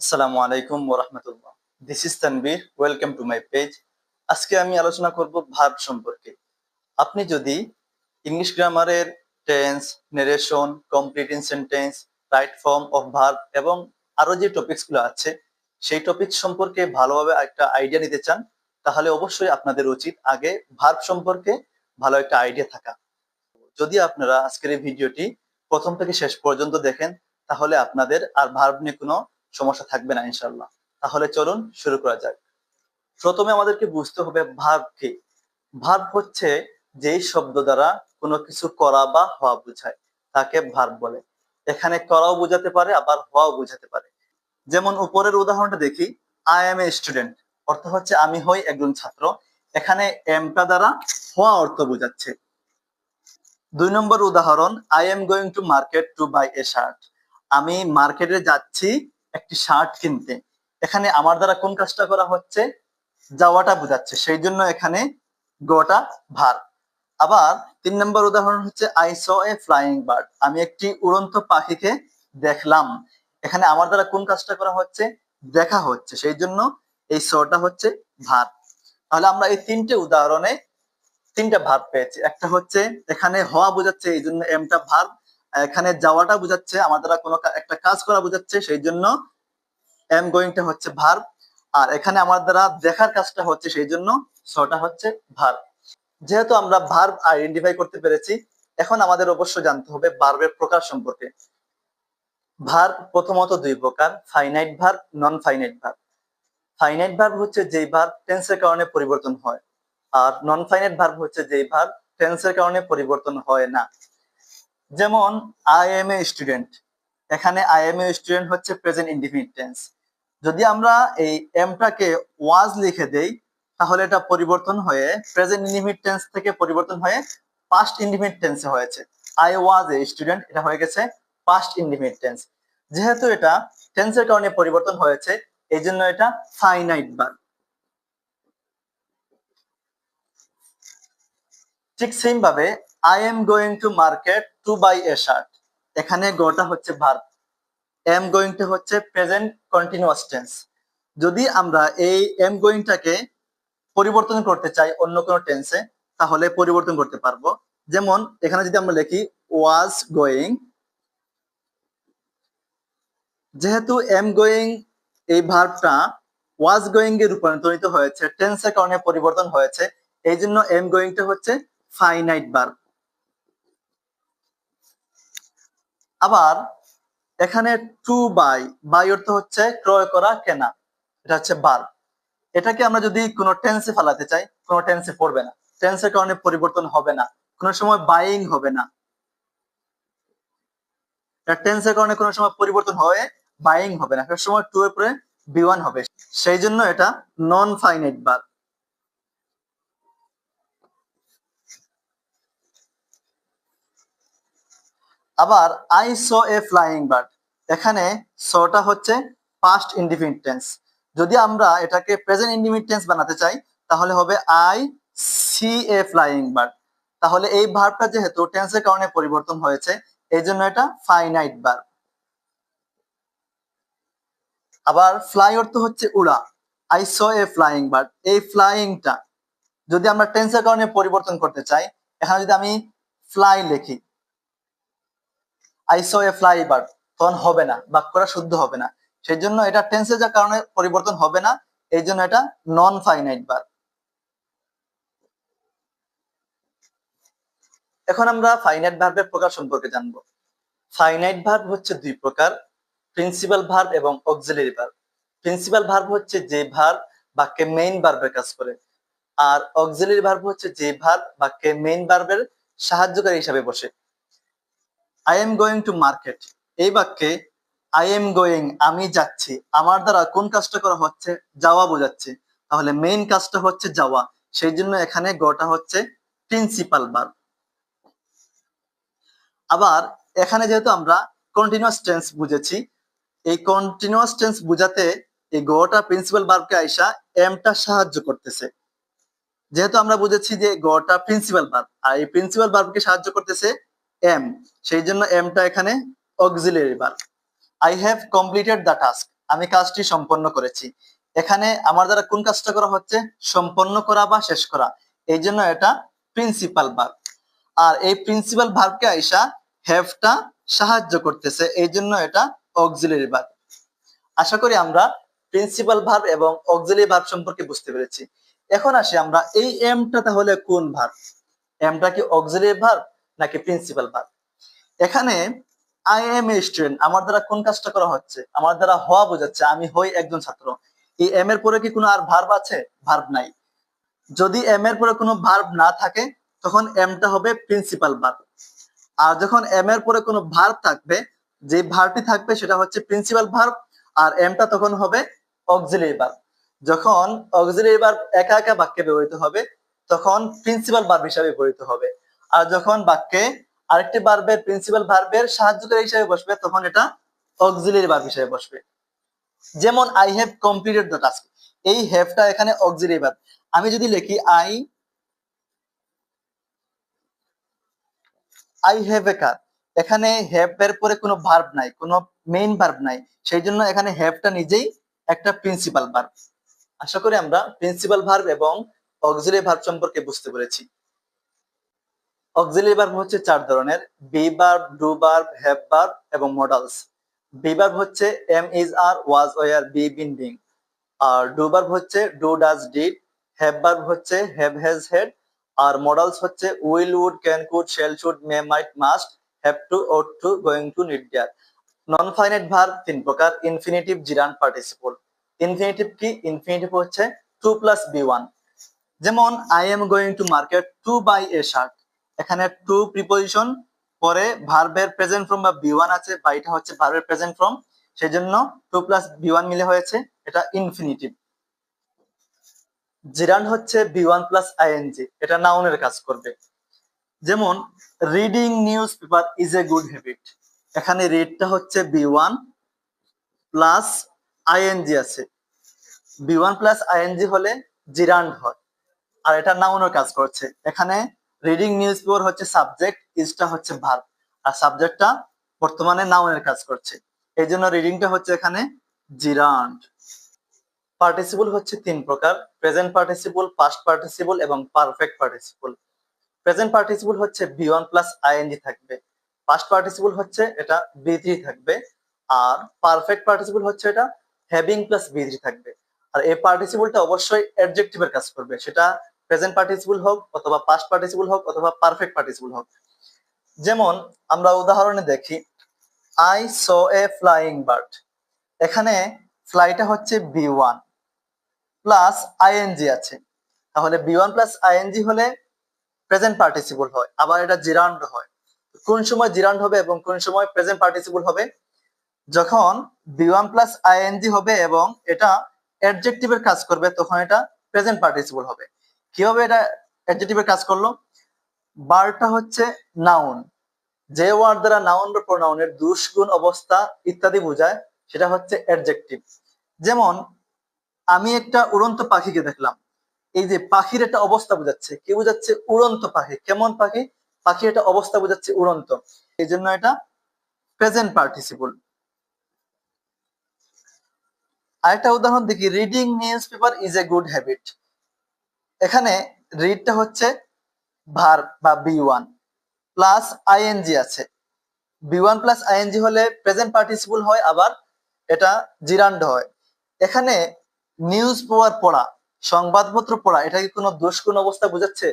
আসসালামু আলাইকুম ওরহমতুল্লাহ। This is Tanvir welcome to my page আজকে আমি আলোচনা করব ভার্ব সম্পর্কে। আপনি যদি ইংলিশ গ্রামারের tense narration complete in sentence right form of verb এবং আরও যে টপিকসগুলো আছে, সেই টপিক সম্পর্কে ভালোভাবে একটা আইডিয়া নিতে চান, তাহলে অবশ্যই আপনাদের উচিত আগে ভার্ব সম্পর্কে ভালো একটা আইডিয়া থাকা। যদি আপনারা আজকের এই ভিডিওটি প্রথম থেকে শেষ পর্যন্ত দেখেন, তাহলে আপনাদের আর ভার্ব নিয়ে কোনো সমস্যা থাকবে না ইনশাল্লাহ তাহলে চলুন শুরু করা যাক। প্রথমে আমাদেরকে বুঝতে হবে ভার্ব কি। ভার্ব হচ্ছে যেই শব্দ দ্বারা কোনো কিছু করা বা হওয়া বোঝায়, তাকে ভার্ব বলে। এখানে করাও বোঝাতে পারে, আবার হওয়াও বোঝাতে পারে। যেমন উপরের উদাহরণটা দেখি আই এম এ স্টুডেন্ট অর্থ হচ্ছে আমি হই একজন ছাত্র। এখানে এমটা দ্বারা হওয়া অর্থ বোঝাচ্ছে। দুই নম্বর উদাহরণ I am going to market to buy a shirt আমি মার্কেটে যাচ্ছি একটি শার্ট কিনতে। এখানে আমার দ্বারা কোন কাজটা করা হচ্ছে? যাওয়াটা বোঝাচ্ছে। সেই জন্য এখানে গোটা ভার। আবার তিন নম্বর উদাহরণ হচ্ছে I saw a flying bird আমি একটি উড়ন্ত পাখিকে দেখলাম। এখানে আমার দ্বারা কোন কাজটা করা হচ্ছে? দেখা হচ্ছে। সেই জন্য এই সটা হচ্ছে ভার। তাহলে আমরা এই তিনটে উদাহরণে তিনটা ভাব পেয়েছি। একটা হচ্ছে, এখানে হওয়া বোঝাচ্ছে, এই জন্য এমটা ভার। এখানে যাওয়াটা বোঝাচ্ছে, আমার দ্বারা কোনো একটা কাজ করা বোঝাচ্ছে সেই জন্য এম গোয়িংটা হচ্ছে ভার আর এখানে আমার দ্বারা দেখার কাজটা হচ্ছে সেই জন্য সটা হচ্ছে ভার যেহেতু আমরা ভার্ব আইডেন্টিফাই করতে পেরেছি, এখন আমাদের অবশ্য জানতে হবে ভার্বের প্রকার সম্পর্কে। ভার্ব প্রথমত দুই প্রকার finite verb non finite verb finite verb হচ্ছে যেই ভার্ব টেন্সের কারণে পরিবর্তন হয়, আর নন ফাইনাইট ভার্ব হচ্ছে যেই ভার্ব টেন্সের কারণে পরিবর্তন হয় না। যেমন আই এম এ স্টুডেন্ট এখানে আই এম এ স্টুডেন্ট হচ্ছে প্রেজেন্ট ইনডিফিনিট টেন্স যদি আমরা এই এমটাকে ওয়াজ লিখে দেই, তাহলে এটা পরিবর্তন হয়ে প্রেজেন্ট ইনডিফিনিট টেন্স থেকে পরিবর্তন হয়ে পাস্ট ইনডিফিনিট টেন্সে হয়েছে। আই ওয়াজ এ স্টুডেন্ট এটা হয়ে গেছে পাস্ট ইনডিফিনিট টেন্স যেহেতু এটা টেন্সের কারণে পরিবর্তন হয়েছে এই জন্য এটা ফাইনাইট বার ঠিক সেম ভাবে I am going to market to buy a shirt এখানে গোটা হচ্ছে ভার্ব। এম গোয়িং গোয়িংটা হচ্ছে প্রেজেন্ট কন্টিনিউয়াস টেন্স যদি আমরা এই এম গোয়িংটাকে পরিবর্তন করতে চাই অন্য কোনো টেন্সে তাহলে পরিবর্তন করতে পারব। যেমন, এখানে যদি আমরা লিখি ওয়াজ গোয়িং যেহেতু এম গোয়িং এই ভার্বটা ওয়াজ গোয়িং এ রূপান্তরিত হয়েছে টেন্সের কারণে পরিবর্তন হয়েছে এই জন্য এম গোয়িংটা হচ্ছে ফাইনাইট ভার্ব আবার এখানে টু বাই বাই অর্থ হচ্ছে ক্রয় করা, কেনা। এটা হচ্ছে বার এটাকে আমরা যদি কোনো টেন্সে ফেলাতে চাই, কোনো টেন্সে পড়বে না। টেন্সের কারণে পরিবর্তন হবে না। কোনো সময় বাইং হবে না। টেন্সের কারণে কোনো সময় পরিবর্তন হয়ে বাইং হবে না। সময় টু এর পরে বি ওয়ান হবে। সেই জন্য এটা নন ফাইনাইট বার আবার I saw a flying bird এখানে সটা হচ্ছে পাস্ট ইনডিফিনিট টেন্স যদি আমরা এটাকে প্রেজেন্ট ইনডিফিনিট টেন্স বানাতে চাই, তাহলে হবে I see a flying bird তাহলে এই ভার্বটা যেহেতু টেন্সের কারণে পরিবর্তন হয়েছে, এই জন্য এটা ফাইনাইট ভার্ব আবার ফ্লাই অর্থ হচ্ছে উড়া। I saw a flying bird এই ফ্লাইংটা যদি আমরা টেন্সের কারণে পরিবর্তন করতে চাই, এখানে যদি আমি ফ্লাই লিখি I saw a fly bird তখন হবে না, বাক্যটা শুদ্ধ হবে না। সেই জন্য এটা টেন্সের যার কারণে পরিবর্তন হবে না, এই জন্য এটা নন ফাইনাইট বার এখন আমরা ফাইনাইট ভার্বের প্রকার সম্পর্কে জানব। ফাইনাইট ভার্ব হচ্ছে দুই প্রকার প্রিন্সিপাল ভার্ব এবং অক্সিলারি ভার্ব প্রিন্সিপাল ভার্ব হচ্ছে যে ভার্ব বাক্যে মেইন ভার্বের কাজ করে, আর অক্সিলারি ভার্ব হচ্ছে যে ভার্ব বাক্যে মেইন ভার্বের সাহায্যকারী হিসাবে বসে। I am going to market এই বাক্যে আই এম গোয়িং আমি যাচ্ছি। আমার দ্বারা কোন কাজটা করা হচ্ছে? যাওয়া বোঝাচ্ছে। তাহলে মেইন কাজটা হচ্ছে যাওয়া। সেই জন্য এখানে গোটা হচ্ছে প্রিন্সিপাল বার আবার এখানে যেহেতু আমরা কন্টিনিউয়াস টেন্স বুঝেছি, এই কন্টিনিউয়াস টেন্স বুঝাতে এই গোটা প্রিন্সিপাল বার্বকে আইসা এমটা সাহায্য করতেছে। যেহেতু আমরা বুঝেছি যে গোটা প্রিন্সিপাল বার্ব আর এই প্রিন্সিপাল বার্বকে সাহায্য করতেছে এম সেই জন্য এমটা এখানে auxiliary verb I have completed the task আমি কাজটি সম্পন্ন করেছি। এখানে আমার দ্বারা কোন কাজটা করা হচ্ছে? সম্পন্ন করা বা শেষ করা। এই জন্য এটা প্রিন্সিপাল ভার্ব আর এই প্রিন্সিপাল ভার্বকে আইসা হ্যাভটা সাহায্য করতেছে। এই জন্য এটা অক্সিলারি ভার্ব আশা করি আমরা প্রিন্সিপাল ভার্ব এবং অক্সিলারি ভার্ব সম্পর্কে বুঝতে পেরেছি। এখন আসি আমরা এই এমটা তাহলে কোন ভার্ব এমটা কি অক্সিলারি ভার্ব নাকি প্রিন্সিপাল ভার্ব এখানে আই এম এ স্টুডেন্ট আমার দ্বারা কোন কাজটা করা হচ্ছে? আমার দ্বারা হওয়া বোঝাচ্ছে, আমি হই একজন ছাত্র। এই এম এর পরে কি কোনো আর ভার্ব আছে? ভার্ব নাই। যদি এম এর পরে কোনো ভার্ব না থাকে, তখন এমটা হবে প্রিন্সিপাল ভার্ব আর যখন এম এর পরে কোনো ভার্ব থাকবে যে ভার্বটি থাকবে সেটা হচ্ছে প্রিন্সিপাল ভার্ব আর এমটা তখন হবে অক্সিলারি ভার্ব যখন অক্সিলারি ভার্ব একা একা বাক্যে ব্যবহৃত হবে, তখন প্রিন্সিপাল ভার্ব হিসাবে ব্যবহৃত হবে। আর যখন বাক্যে আরেকটি ভার্বের প্রিন্সিপাল ভার্বের সাহায্যকারী হিসেবে বসবে, তখন এটা অক্সিলারি ভার্ব হিসেবে বসবে। যেমন I have completed the task এই হ্যাভটা এখানে অক্সিলারি ভার্ব আমি যদি লিখি I I have a car এখানে হ্যাভ এর পরে কোনো ভার্ব নাই, কোনো মেইন ভার্ব নাই। সেই জন্য এখানে হ্যাভটা নিজেই একটা প্রিন্সিপাল ভার্ব আশা করি আমরা প্রিন্সিপাল ভার্ব এবং অক্সিলারি ভার্ব সম্পর্কে বুঝতে পেরেছি। অক্সিলারি ভার্ব হচ্ছে চার ধরনের, be verb do verb have verb এবং মডালস। বি ভার্ব হচ্ছে am is are, was were, be been being. R do verb হচ্ছে do does did, have verb হচ্ছে হ্যাভ হ্যাজ হেড। আর মডালস হচ্ছে will, would, can, could shall should, may, might, must, have to, ought to, going to, need dare. Non finite verb তিন প্রকার, infinitive, gerund, participle. Infinitive কি? Infinitive হচ্ছে to plus V one. যেমন, I am going to market to buy a shirt. এখানে to preposition পরে ভার্বের present form বা V one আছে, বা এটা হচ্ছে ভার্বের প্রেজেন্ট ফর্ম সেই জন্য টু প্লাস বি ওয়ান মিলে হয়েছে, এটা ইনফিনিটিভ জিরান হচ্ছে বি ওয়ান প্লাস আইএনজি এটা নাউনের কাজ করবে। যেমন reading newspaper is a good habit এখানে রিডটা হচ্ছে বি ওয়ান প্লাস আইএনজি আছে। বি ওয়ান প্লাস আইএনজি হলে জিরান্ড হয়, আর এটা নাউনের কাজ করছে। এখানে রিডিং নিউজ পেপার হচ্ছে সাবজেক্ট ইজটা হচ্ছে ভার্ব আর সাবজেক্টটা বর্তমানে নাউনের কাজ করছে। এই জন্য রিডিংটা হচ্ছে এখানে জিরান্ড পার্টিসিপল হচ্ছে তিন প্রকার। প্রেজেন্ট পার্টিসিপল পাস্ট পার্টিসিপল এবং পারফেক্ট পার্টিসিপল প্রেজেন্ট পার্টিসিপল হচ্ছে বি ওয়ান প্লাস আইএনজি থাকবে। পাস্ট পার্টিসিপল হচ্ছে এটা বি থ্রি থাকবে। আর পারফেক্ট পার্টিসিপল হচ্ছে এটা হ্যাভিং প্লাস বি থ্রি থাকবে। আর এই পার্টিসিপলটা অবশ্যই অ্যাডজেক্টিভের কাজ করবে। সেটা প্রেজেন্ট পার্টিসিপল হোক অথবা পাস্ট পার্টিসিপল হোক অথবা পারফেক্ট পার্টিসিপল হোক। যেমন আমরা উদাহরণে দেখি I saw a flying bird এখানে ফ্লাইটা হচ্ছে বি ওয়ান প্লাস আইএনজি আছে। তাহলে বি ওয়ান প্লাস আইএনজি হলে প্রেজেন্ট পার্টিসিপল হয়, আবার এটা জিরান্ড হয়। কোন সময় জিরান্ড হবে এবং কোন সময় প্রেজেন্ট পার্টিসিপল হবে? যখন বি ওয়ান প্লাস আইএনজি হবে এবং এটা অ্যাডজেক্টিভের কাজ করবে, তখন এটা প্রেজেন্ট পার্টিসিপল হবে। কীভাবে এটা অ্যাডজেক্টিভের কাজ করল? বারটা হচ্ছে নাউন যে ওয়ার্ড দ্বারা নাউন বা প্রোনাউনের দুষ্গুণ অবস্থা ইত্যাদি বোঝায়, সেটা হচ্ছে অ্যাডজেক্টিভ যেমন, আমি একটা উড়ন্ত পাখিকে দেখলাম। এই যে পাখির একটা অবস্থা বোঝাচ্ছে, কি বোঝাচ্ছে? উড়ন্ত পাখি। কেমন পাখি? পাখির একটা অবস্থা বোঝাচ্ছে উড়ন্ত। এই জন্য এটা প্রেজেন্ট পার্টিসিপল আরেকটা উদাহরণ দেখি। Reading newspaper is a good habit এখানে রিডটা হচ্ছে ভার বা বি ওয়ান প্লাস আইএনজি আছে। বি ওয়ান প্লাস আইএনজি হলে প্রেজেন্ট পার্টিসিপল হয়, আবার এটা জিরান্ড হয়। এখানে নিউজ পেপার পড়া, সংবাদপত্র পড়া, এটা কি কোনো দুষ্গুণ অবস্থা বোঝাচ্ছে?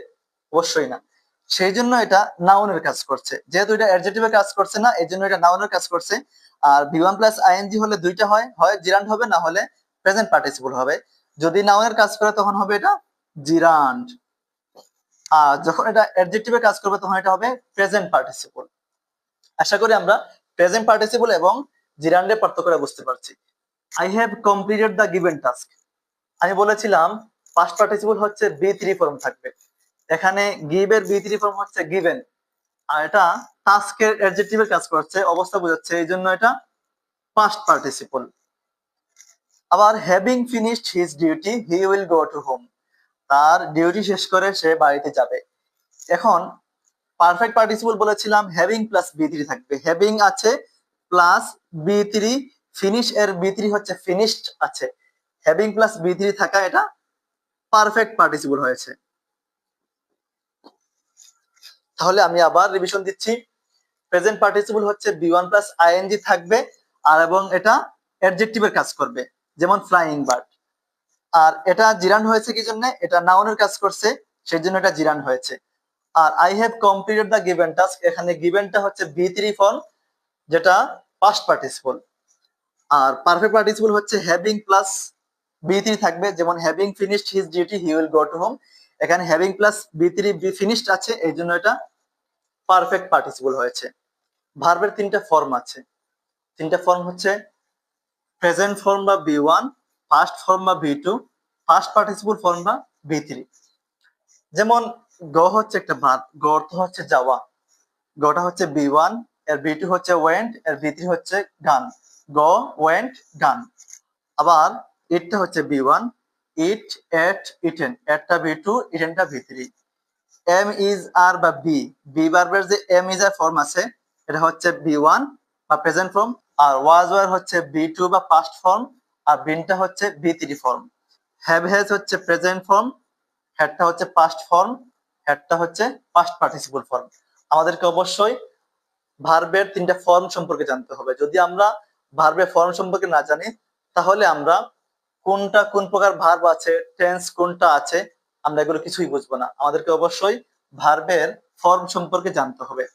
অবশ্যই না। সেই জন্য এটা নাউনের কাজ করছে। যেহেতু এটা অ্যাডজেক্টিভের কাজ করছে না এই জন্য এটা নাউনের কাজ করছে। আর বি ওয়ান প্লাস আইএনজি হলে দুইটা হয় হয় জিরান্ড হবে, না হলে প্রেজেন্ট পার্টিসিপল হবে। যদি নাউনের কাজ করে, তখন হবে এটা জিরান্ড আর যখন এটা অ্যাডজেক্টিভে কাজ করবে, তখন এটা হবে প্রেজেন্ট পার্টিসিপল আশা করি আমরা প্রেজেন্ট পার্টিসিপল এবং জিরান্ডের পার্থক্যটা বুঝতে পারছি। I have completed the given task আমি বলেছিলাম পাস্ট পার্টিসিপল হচ্ছে বি থ্রি ফর্ম থাকবে। এখানে গিভের বি থ্রি ফর্ম হচ্ছে গিভেন আর এটা টাস্কের অ্যাডজেক্টিভের কাজ করছে, অবস্থা বোঝাচ্ছে, এই জন্য এটা পাস্ট পার্টিসিপল আবার having finished his duty he will go to home তার ডিউটি শেষ করে সে বাড়িতে যাবে। এখন পারফেক্ট পার্টিসিপল বলেছিলাম হ্যাভিং প্লাস বি থ্রি থাকবে। হ্যাভিং আছে প্লাস বি থ্রি ফিনিশ এর বি থ্রি হচ্ছে ফিনিশড আছে। হ্যাভিং প্লাস বি থ্রি থাকা এটা পারফেক্ট পার্টিসিপল হয়েছে। তাহলে আমি আবার রিভিশন দিচ্ছি। প্রেজেন্ট পার্টিসিপল হচ্ছে বি ওয়ান প্লাস আইএনজি থাকবে, আর এবং এটা অ্যাডজেক্টিভের কাজ করবে, যেমন ফ্লাইং বার্ড আর এটা জিরান হয়েছে কি জন্য? এটা নাউনের কাজ করছে সেই জন্য এটা জিরান হয়েছে। আর I have completed the given task এখানে গিভেনটা হচ্ছে বি থ্রি ফর্ম যেটা পাস্ট পার্টিসিপল আর পারফেক্ট পার্টিসিপল হচ্ছে হ্যাভিং প্লাস বি থ্রি থাকবে, যেমন having finished his duty he will go to home এখানে having plus V three V finished আছে এই জন্য এটা পারফেক্ট পার্টিসিপল হয়েছে। ভার্বের তিনটা ফর্ম আছে। তিনটা ফর্ম হচ্ছে প্রেজেন্ট ফর্ম বা বি ওয়ান ফার্স্ট ফর্ম বা V two first participle form বা বি থ্রি যেমন, গ হচ্ছে একটা ভাত গ অর্থ হচ্ছে যাওয়া। গটা হচ্ছে বি ওয়ানের বি টু হচ্ছে ওয়েন্ট এর বি থ্রি হচ্ছে গান গ ওয়েন্ট গান আবার ইটটা হচ্ছে V one eat ate eaten এটটা V two ইটেনটা V three am is are বা বি বি বার্বের যে এম ইজ আর ফর্ম আছে, এটা হচ্ছে বি ওয়ান বা প্রেজেন্ট ফর্ম আর ওয়াজ ওয়ার হচ্ছে বি টু বা পাস্ট ফর্ম আর বিনটা হচ্ছে V three form have has হচ্ছে প্রেজেন্ট ফর্ম হ্যাডটা হচ্ছে পাস্ট ফর্ম হ্যাডটা হচ্ছে পাস্ট পার্টিসিপল ফর্ম আমাদেরকে অবশ্যই ভার্বের তিনটা ফর্ম সম্পর্কে জানতে হবে। যদি আমরা ভার্বের ফর্ম সম্পর্কে না জানি, তাহলে আমরা কোনটা কোন প্রকার ভার্ব আছে টেন্স কোনটা আছে, আমরা এগুলো কিছুই বুঝব না। আমাদেরকে অবশ্যই ভার্বের ফর্ম সম্পর্কে জানতে হবে।